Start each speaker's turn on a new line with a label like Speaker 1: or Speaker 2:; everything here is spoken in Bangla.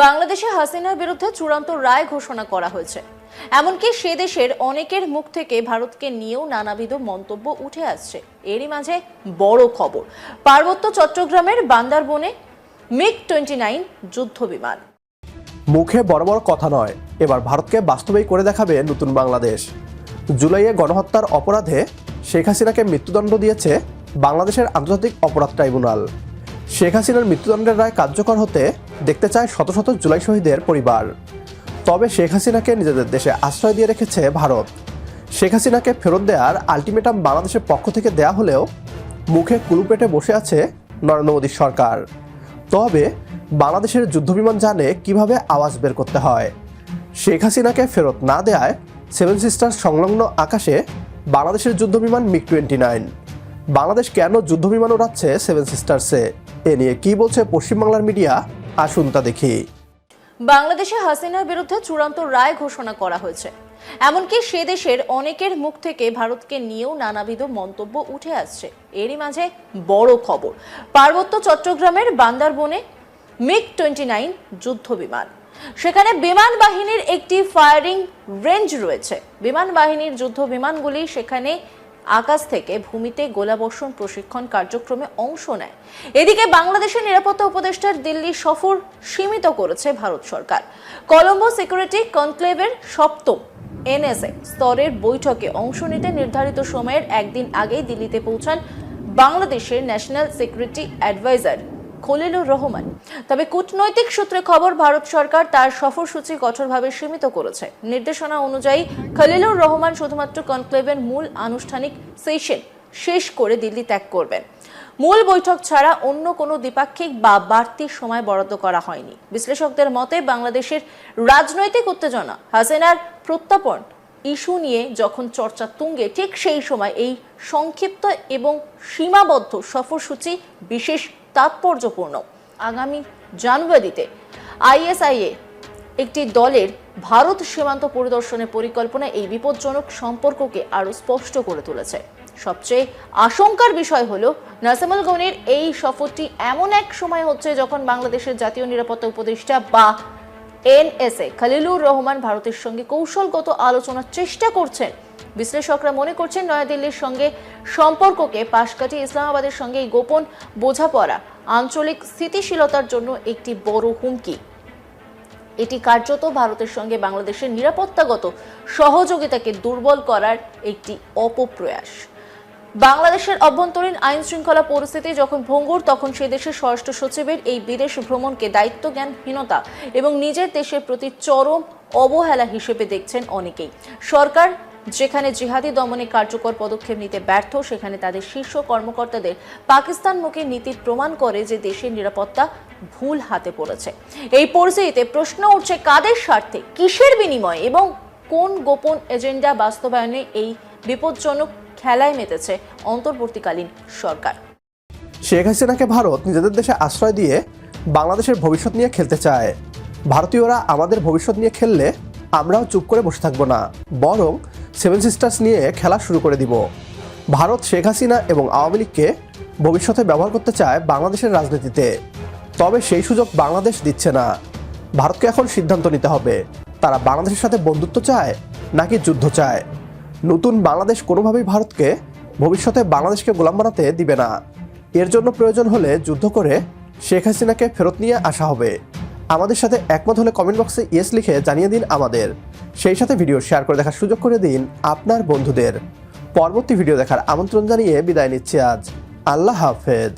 Speaker 1: বাংলাদেশে হাসিনার বিরুদ্ধে চূড়ান্ত রায় ঘোষণা করা হয়েছে। এমনকি সে দেশের অনেকের মুখ থেকে ভারতকে নিয়েও নানাবিধ মন্তব্য উঠে আসছে। এরই মাঝে বড় খবর, পার্বত্য চট্টগ্রামের বান্দারবনে মিগ টোয়েন্টি নাইন যুদ্ধ বিমান
Speaker 2: মুখে বড় বড় কথা নয়, এবার ভারতকে বাস্তবেই করে দেখাবে নতুন বাংলাদেশ। জুলাইয়ে গণহত্যার অপরাধে শেখ হাসিনাকে মৃত্যুদণ্ড দিয়েছে বাংলাদেশের আন্তর্জাতিক অপরাধ ট্রাইব্যুনাল। শেখ হাসিনার মৃত্যুদণ্ডের রায় কার্যকর হতে দেখতে চায় শত শত জুলাই শহীদের পরিবার। তবে শেখ হাসিনাকে নিজেদের দেশে আশ্রয় দিয়ে রেখেছে ভারত। শেখ হাসিনাকে ফেরত দেওয়ার আলটিমেটাম বাংলাদেশের পক্ষ থেকে দেয়া হলেও মুখে কুলুপেটে বসে আছে নরেন্দ্র মোদীর সরকার। তবে বাংলাদেশের যুদ্ধবিমান জানে কীভাবে আওয়াজ বের করতে হয়? শেখ হাসিনাকে ফেরত না দেয়ায় সেভেন সিস্টার সংলগ্ন আকাশে বাংলাদেশের যুদ্ধবিমান মিগ টোয়েন্টি নাইন। বাংলাদেশ কেন যুদ্ধবিমান উড়াচ্ছে সেভেন সিস্টার্সে? এ নিয়ে কি বলছে পশ্চিমবাংলার মিডিয়া? আসুন তা দেখি।
Speaker 1: বাংলাদেশে হাসিনার বিরুদ্ধে চূড়ান্ত রায় ঘোষণা করা হয়েছে। এমনকি সে দেশের অনেকের মুখ থেকে ভারতকে নিয়েও নানাবিধ মন্তব্য উঠে আসছে। এরই মাঝে বড় খবর, পার্বত্য চট্টগ্রামের বান্দারবনে মিগ টোয়েন্টি নাইন যুদ্ধ বিমান সেখানে বিমান বাহিনীর একটি ফায়ারিং রেঞ্জ রয়েছে। বিমান বাহিনীর যুদ্ধ বিমানগুলি সেখানে আকাশ থেকে ভূমিতে গোলাবর্ষণ প্রশিক্ষণ কার্যক্রমে অংশ নেয়। এদিকে বাংলাদেশের নিরাপত্তা উপদেষ্টার দিল্লি সফর সীমিত করেছে ভারত সরকার। কলম্বো সিকিউরিটি কনক্লেভের সপ্তম এনএসএ স্তরের বৈঠকে অংশ নিতে নির্ধারিত সময়ের একদিন আগেই দিল্লিতে পৌঁছান বাংলাদেশের national security adviser. Khalilur Rahman. তবে কূটনৈতিক সূত্রে খবর, ভারত সরকার তার সফরসূচি কঠোরভাবে সীমিত করেছে। নির্দেশনা অনুযায়ী, খলিলুর রহমান শুধুমাত্র কনক্লেভের মূল আনুষ্ঠানিক সেশন শেষ করে দিল্লি ত্যাগ করবেন। মূল বৈঠক ছাড়া অন্য কোনো দ্বিপাক্ষিক বা বাড়তি সময় বরাদ্দ করা হয়নি। বিশ্লেষকদের মতে, বাংলাদেশের রাজনৈতিক উত্তেজনা, হাসিনার প্রত্যাপন ইস্যু নিয়ে যখন চর্চা তুঙ্গে, ঠিক সেই সময় এই সংক্ষিপ্ত এবং সীমাবদ্ধ সফরসূচি বিশেষ তাৎপর্যপূর্ণ। আগামী জানুয়ারিতে আইএসআইএ একটি দলের ভারত সীমান্ত পরিদর্শনের পরিকল্পনা এই বিপজ্জনক সম্পর্ককে আরও স্পষ্ট করে তুলেছে। সবচেয়ে আশঙ্কার বিষয় হলো নাসিমুল গনির এই সফরটি এমন এক সময় হচ্ছে যখন বাংলাদেশের জাতীয় নিরাপত্তা উপদেষ্টা বা এনএসএ, খালিলুর রহমান ভারতের সঙ্গে কৌশলগত আলোচনার চেষ্টা করছেন। বিশ্লেষকরা মনে করছেন নয়াদিল্লির সঙ্গে সম্পর্ককে পাশ কাটিয়ে ইসলামাবাদের সঙ্গে এই গোপন বোঝাপড়া, আঞ্চলিক স্থিতিশীলতার জন্য একটি বড় হুমকি। এটি কার্যত ভারতের সঙ্গে বাংলাদেশের নিরাপত্তাগত সহযোগিতাকে দুর্বল করার একটি অপপ্রয়াস। বাংলাদেশের অভ্যন্তরীণ আইন শৃঙ্খলা পরিস্থিতি যখন ভঙ্গুর, তখন সে দেশের স্বরাষ্ট্র সচিবের এই বিদেশ ভ্রমণকে দায়িত্বজ্ঞানহীনতা এবং নিজের দেশের প্রতি চরম অবহেলা হিসেবে দেখছেন অনেকেই। সরকার যেখানে জিহাদি দমনে কার্যকর পদক্ষেপ নিতে ব্যর্থ, সেখানে তাদের শীর্ষ কর্মকর্তাদের পাকিস্তানমুখী নীতির প্রমাণ করে যে দেশের নিরাপত্তা ভুল হাতে পড়েছে। এই পরিস্থিতিতে প্রশ্ন উঠছে, কাদের স্বার্থে, কিসের বিনিময়ে এবং কোন গোপন এজেন্ডা বাস্তবায়নে এই বিপজ্জনক খেলায় মেতেছে অন্তর্বর্তীকালীন সরকার?
Speaker 2: শেখ হাসিনাকে ভারত নিজেদের দেশে আশ্রয় দিয়ে বাংলাদেশের ভবিষ্যৎ নিয়ে খেলতে চায়। ভারতীয়রা আমাদের ভবিষ্যৎ নিয়ে খেললে আমরাও চুপ করে বসে থাকব না। বরং সেভেন সিস্টার্স নিয়ে খেলা শুরু করে দিব। ভারত, শেখ হাসিনা এবং আওয়ামী লীগকে ভবিষ্যতে ব্যবহার করতে চায় বাংলাদেশের রাজনীতিতে। তবে সেই সুযোগ বাংলাদেশ দিচ্ছে না। ভারতকে এখন সিদ্ধান্ত নিতে হবে। তারা বাংলাদেশের সাথে বন্ধুত্ব চায় নাকি যুদ্ধ চায়? নতুন বাংলাদেশ কোনোভাবেই ভারতকে ভবিষ্যতে বাংলাদেশকে গোলাম বানাতে দিবে না। এর জন্য প্রয়োজন হলে যুদ্ধ করে শেখ হাসিনাকে ফেরত নিয়ে আসা হবে। আমাদের সাথে একমত হলে কমেন্ট বক্সে ইয়েস লিখে জানিয়ে দিন আমাদের। সেই সাথে ভিডিও শেয়ার করে দেখার সুযোগ করে দিন আপনার বন্ধুদের। পরবর্তী ভিডিও দেখার আমন্ত্রণ জানিয়ে বিদায় নিচ্ছি আজ। আল্লাহ হাফেজ।